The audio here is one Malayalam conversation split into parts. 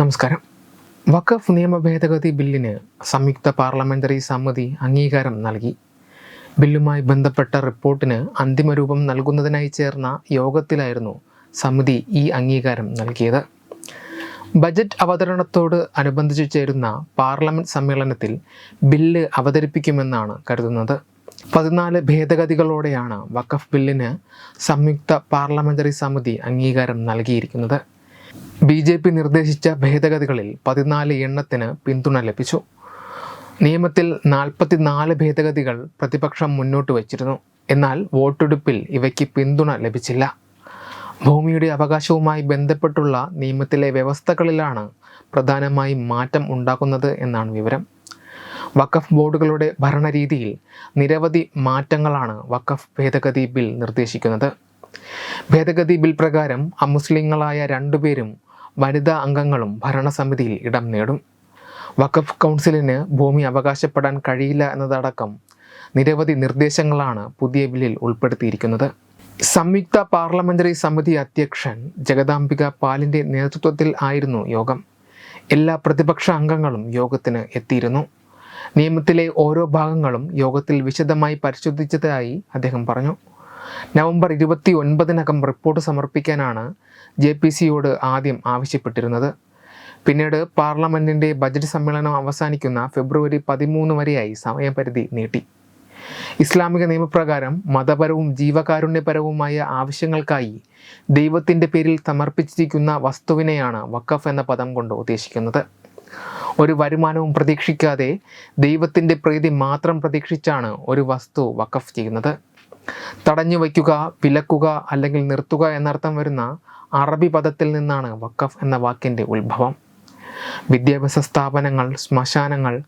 നമസ്കാരം. വഖഫ് നിയമ ഭേദഗതി ബില്ലിന് സംയുക്ത പാർലമെന്ററി സമിതി അംഗീകാരം നൽകി. ബില്ലുമായി ബന്ധപ്പെട്ട റിപ്പോർട്ടിന് അന്തിമരൂപം നൽകുന്നതിനായി ചേർന്ന യോഗത്തിലായിരുന്നു സമിതി ഈ അംഗീകാരം നൽകിയത്. ബജറ്റ് അവതരണത്തോട് അനുബന്ധിച്ച് ചേരുന്ന പാർലമെന്റ് സമ്മേളനത്തിൽ ബില്ല് അവതരിപ്പിക്കുമെന്നാണ് കരുതുന്നത്. പതിനാല് ഭേദഗതികളോടെയാണ് വഖഫ് ബില്ലിന് സംയുക്ത പാർലമെന്ററി സമിതി അംഗീകാരം നൽകിയിരിക്കുന്നത്. ബി ജെ പി നിർദ്ദേശിച്ച ഭേദഗതികളിൽ പതിനാല് എണ്ണത്തിന് പിന്തുണ ലഭിച്ചു. നിയമത്തിൽ നാൽപ്പത്തിനാല് ഭേദഗതികൾ പ്രതിപക്ഷം മുന്നോട്ട് വച്ചിരുന്നു. എന്നാൽ വോട്ടെടുപ്പിൽ ഇവയ്ക്ക് പിന്തുണ ലഭിച്ചില്ല. ഭൂമിയുടെ അവകാശവുമായി ബന്ധപ്പെട്ടുള്ള നിയമത്തിലെ വ്യവസ്ഥകളിലാണ് പ്രധാനമായും മാറ്റം ഉണ്ടാക്കുന്നത് എന്നാണ് വിവരം. വഖഫ് ബോർഡുകളുടെ ഭരണരീതിയിൽ നിരവധി മാറ്റങ്ങളാണ് വഖഫ് ഭേദഗതി ബിൽ നിർദ്ദേശിക്കുന്നത്. ഭേദഗതി ബിൽ പ്രകാരം അമുസ്ലിങ്ങളായ രണ്ടുപേരും വനിതാ അംഗങ്ങളും ഭരണസമിതിയിൽ ഇടം നേടും. വഖഫ് കൗൺസിലിന് ഭൂമി അവകാശപ്പെടാൻ കഴിയില്ല എന്നതടക്കം നിരവധി നിർദ്ദേശങ്ങളാണ് പുതിയ ബില്ലിൽ ഉൾപ്പെടുത്തിയിരിക്കുന്നത്. സംയുക്ത പാർലമെന്ററി സമിതി അധ്യക്ഷൻ ജഗദാംബിക പാലിന്റെ നേതൃത്വത്തിൽ ആയിരുന്നു യോഗം. എല്ലാ പ്രതിപക്ഷ അംഗങ്ങളും യോഗത്തിന് എത്തിയിരുന്നു. നിയമത്തിലെ ഓരോ ഭാഗങ്ങളും യോഗത്തിൽ വിശദമായി പരിശോധിച്ചതായി അദ്ദേഹം പറഞ്ഞു. നവംബർ ഇരുപത്തി ഒൻപതിനകം റിപ്പോർട്ട് സമർപ്പിക്കാനാണ് ജെ പി സിയോട് ആദ്യം ആവശ്യപ്പെട്ടിരുന്നത്. പിന്നീട് പാർലമെന്റിന്റെ ബജറ്റ് സമ്മേളനം അവസാനിക്കുന്ന ഫെബ്രുവരി പതിമൂന്ന് വരെയായി സമയപരിധി നീട്ടി. ഇസ്ലാമിക നിയമപ്രകാരം മതപരവും ജീവകാരുണ്യപരവുമായ ആവശ്യങ്ങൾക്കായി ദൈവത്തിന്റെ പേരിൽ സമർപ്പിച്ചിരിക്കുന്ന വസ്തുവിനെയാണ് വക്കഫ് എന്ന പദം കൊണ്ട് ഉദ്ദേശിക്കുന്നത്. ഒരു വരുമാനവും പ്രതീക്ഷിക്കാതെ ദൈവത്തിന്റെ പ്രീതി മാത്രം പ്രതീക്ഷിച്ചാണ് ഒരു വസ്തു വക്കഫ് ചെയ്യുന്നത്. തടഞ്ഞു വയ്ക്കുക വിലക്കുക അല്ലെങ്കിൽ നിർത്തുക എന്നർത്ഥം വരുന്ന അറബി പദത്തിൽ നിന്നാണ് വഖഫ് എന്ന വാക്കിന്റെ ഉത്ഭവം. വിദ്യാഭ്യാസ സ്ഥാപനങ്ങൾ ശ്മശാനങ്ങൾ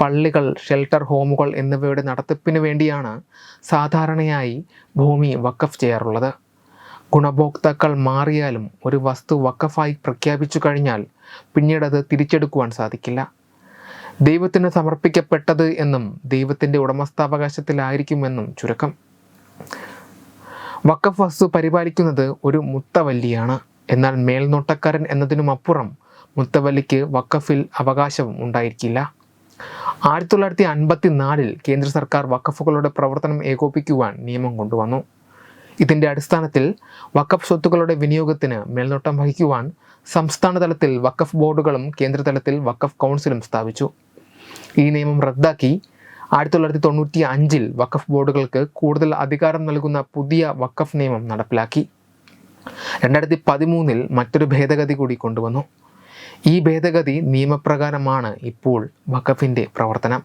പള്ളികൾ ഷെൽട്ടർ ഹോമുകൾ എന്നിവയുടെ നടത്തിപ്പിന് വേണ്ടിയാണ് സാധാരണയായി ഭൂമി വഖഫ് ചെയ്യാറുള്ളത്. ഗുണഭോക്താക്കൾ മാറിയാലും ഒരു വസ്തു വഖഫായി പ്രഖ്യാപിച്ചു കഴിഞ്ഞാൽ പിന്നീട് അത് തിരിച്ചെടുക്കുവാൻ സാധിക്കില്ല. ദൈവത്തിന് സമർപ്പിക്കപ്പെട്ടത് എന്നും ദൈവത്തിന്റെ ഉടമസ്ഥാവകാശത്തിലായിരിക്കുമെന്നും ചുരുക്കം. വക്കഫ് വസ്തു പരിപാലിക്കുന്നത് ഒരു മുത്തവല്ലിയാണ്. എന്നാൽ മേൽനോട്ടക്കാരൻ എന്നതിനുമപ്പുറം മുത്തവല്ലിക്ക് വക്കഫിൽ അവകാശവും ഉണ്ടായിരിക്കില്ല. ആയിരത്തി തൊള്ളായിരത്തി അൻപത്തി നാലിൽ കേന്ദ്ര സർക്കാർ വക്കഫുകളുടെ പ്രവർത്തനം ഏകോപിക്കുവാൻ നിയമം കൊണ്ടുവന്നു. ഇതിന്റെ അടിസ്ഥാനത്തിൽ വക്കഫ് സ്വത്തുക്കളുടെ വിനിയോഗത്തിന് മേൽനോട്ടം വഹിക്കുവാൻ സംസ്ഥാന തലത്തിൽ വക്കഫ് ബോർഡുകളും കേന്ദ്രതലത്തിൽ വക്കഫ് കൗൺസിലും സ്ഥാപിച്ചു. ഈ നിയമം റദ്ദാക്കി ആയിരത്തി തൊള്ളായിരത്തി തൊണ്ണൂറ്റി അഞ്ചിൽ വഖഫ് ബോർഡുകൾക്ക് കൂടുതൽ അധികാരം നൽകുന്ന പുതിയ വഖഫ് നിയമം നടപ്പിലാക്കി. രണ്ടായിരത്തി പതിമൂന്നിൽ മറ്റൊരു ഭേദഗതി കൂടി കൊണ്ടുവന്നു. ഈ ഭേദഗതി നിയമപ്രകാരമാണ് ഇപ്പോൾ വഖഫിന്റെ പ്രവർത്തനം.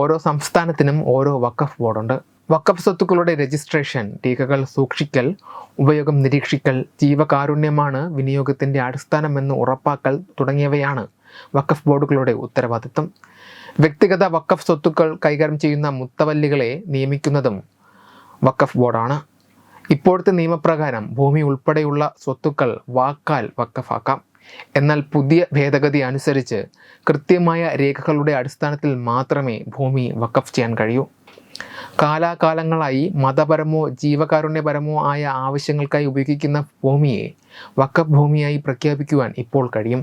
ഓരോ സംസ്ഥാനത്തിനും ഓരോ വഖഫ് ബോർഡുണ്ട്. വഖഫ് സ്വത്തുക്കളുടെ രജിസ്ട്രേഷൻ രേഖകൾ സൂക്ഷിക്കൽ ഉപയോഗം നിരീക്ഷിക്കൽ ജീവകാരുണ്യമാണ് വിനിയോഗത്തിന്റെ അടിസ്ഥാനമെന്ന് ഉറപ്പാക്കൽ തുടങ്ങിയവയാണ് വഖഫ് ബോർഡുകളുടെ ഉത്തരവാദിത്വം. വ്യക്തിഗത വക്കഫ് സ്വത്തുക്കൾ കൈകാര്യം ചെയ്യുന്ന മുത്തവല്ലികളെ നിയമിക്കുന്നതും വക്കഫ് ബോർഡാണ്. ഇപ്പോഴത്തെ നിയമപ്രകാരം ഭൂമി ഉൾപ്പെടെയുള്ള സ്വത്തുക്കൾ വാക്കാൽ വക്കഫാക്കാം എന്നാൽ പുതിയ ഭേദഗതി അനുസരിച്ച് കൃത്യമായ രേഖകളുടെ അടിസ്ഥാനത്തിൽ മാത്രമേ ഭൂമി വക്കഫ് ചെയ്യാൻ കഴിയൂ. കാലാകാലങ്ങളായി മതപരമോ ജീവകാരുണ്യപരമോ ആയ ആവശ്യങ്ങൾക്കായി ഉപയോഗിക്കുന്ന ഭൂമിയെ വക്കഫ് ഭൂമിയായി പ്രഖ്യാപിക്കുവാൻ ഇപ്പോൾ കഴിയും.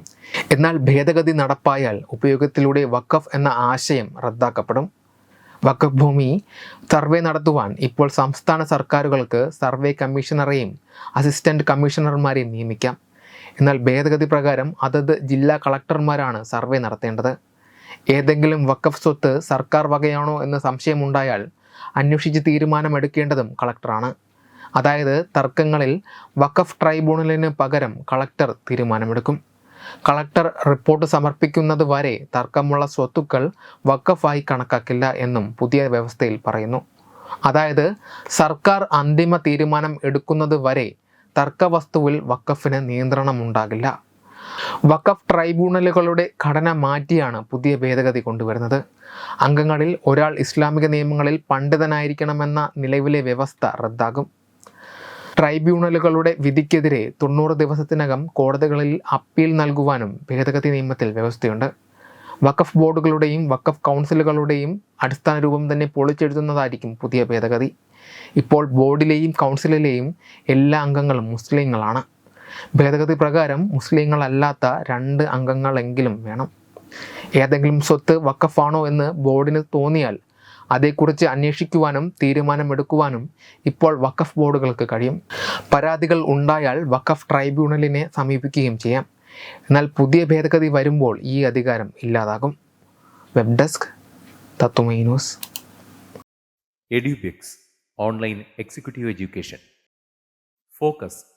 എന്നാൽ ഭേദഗതി നടപ്പായാൽ ഉപയോഗത്തിലൂടെ വക്കഫ് എന്ന ആശയം റദ്ദാക്കപ്പെടും. വക്കഫ് ഭൂമി സർവേ നടത്തുവാൻ ഇപ്പോൾ സംസ്ഥാന സർക്കാരുകൾക്ക് സർവേ കമ്മീഷണറെയും അസിസ്റ്റന്റ് കമ്മീഷണർമാരെയും നിയമിക്കാം. എന്നാൽ ഭേദഗതി പ്രകാരം അതത് ജില്ലാ കളക്ടർമാരാണ് സർവേ നടത്തേണ്ടത്. ഏതെങ്കിലും വക്കഫ് സ്വത്ത് സർക്കാർ വകയാണോ എന്ന് സംശയമുണ്ടായാൽ അന്വേഷിച്ച് തീരുമാനമെടുക്കേണ്ടതും കളക്ടറാണ്. അതായത് തർക്കങ്ങളിൽ വഖഫ് ട്രൈബ്യൂണലിന് പകരം കളക്ടർ തീരുമാനമെടുക്കും. കളക്ടർ റിപ്പോർട്ട് സമർപ്പിക്കുന്നത് വരെ തർക്കമുള്ള സ്വത്തുക്കൾ വഖഫായി കണക്കാക്കില്ല എന്നും പുതിയ വ്യവസ്ഥയിൽ പറയുന്നു. അതായത് സർക്കാർ അന്തിമ തീരുമാനം എടുക്കുന്നത് വരെ തർക്കവസ്തുവിൽ വഖഫിന് നിയന്ത്രണമുണ്ടാകില്ല. വഖഫ് ട്രൈബ്യൂണലുകളുടെ ഘടന മാറ്റിയാണ് പുതിയ ഭേദഗതി കൊണ്ടുവരുന്നത്. അംഗങ്ങളിൽ ഒരാൾ ഇസ്ലാമിക നിയമങ്ങളിൽ പണ്ഡിതനായിരിക്കണമെന്ന നിലവിലെ വ്യവസ്ഥ റദ്ദാകും. ട്രൈബ്യൂണലുകളുടെ വിധിക്കെതിരെ തൊണ്ണൂറ് ദിവസത്തിനകം കോടതികളിൽ അപ്പീൽ നൽകുവാനും ഭേദഗതി നിയമത്തിൽ വ്യവസ്ഥയുണ്ട്. വഖഫ് ബോർഡുകളുടെയും വഖഫ് കൗൺസിലുകളുടെയും അടിസ്ഥാന രൂപം തന്നെ പൊളിച്ചെഴുതുന്നതായിരിക്കും പുതിയ ഭേദഗതി. ഇപ്പോൾ ബോർഡിലെയും കൗൺസിലിലെയും എല്ലാ അംഗങ്ങളും മുസ്ലിങ്ങളാണ്. ഭേദഗതി പ്രകാരം മുസ്ലിങ്ങളല്ലാത്ത രണ്ട് അംഗങ്ങളെങ്കിലും വേണം. ഏതെങ്കിലും സ്വത്ത് വക്കഫാണോ എന്ന് ബോർഡിന് തോന്നിയാൽ അതേക്കുറിച്ച് അന്വേഷിക്കുവാനും തീരുമാനമെടുക്കുവാനും ഇപ്പോൾ വക്കഫ് ബോർഡുകൾക്ക് കഴിയും. പരാതികൾ ഉണ്ടായാൽ വക്കഫ് ട്രൈബ്യൂണലിനെ സമീപിക്കുകയും ചെയ്യാം. എന്നാൽ പുതിയ ഭേദഗതി വരുമ്പോൾ ഈ അധികാരം ഇല്ലാതാകും. വെബ് ഡെസ്ക് തത്തുമൈ news. Edubix online executive education. Focus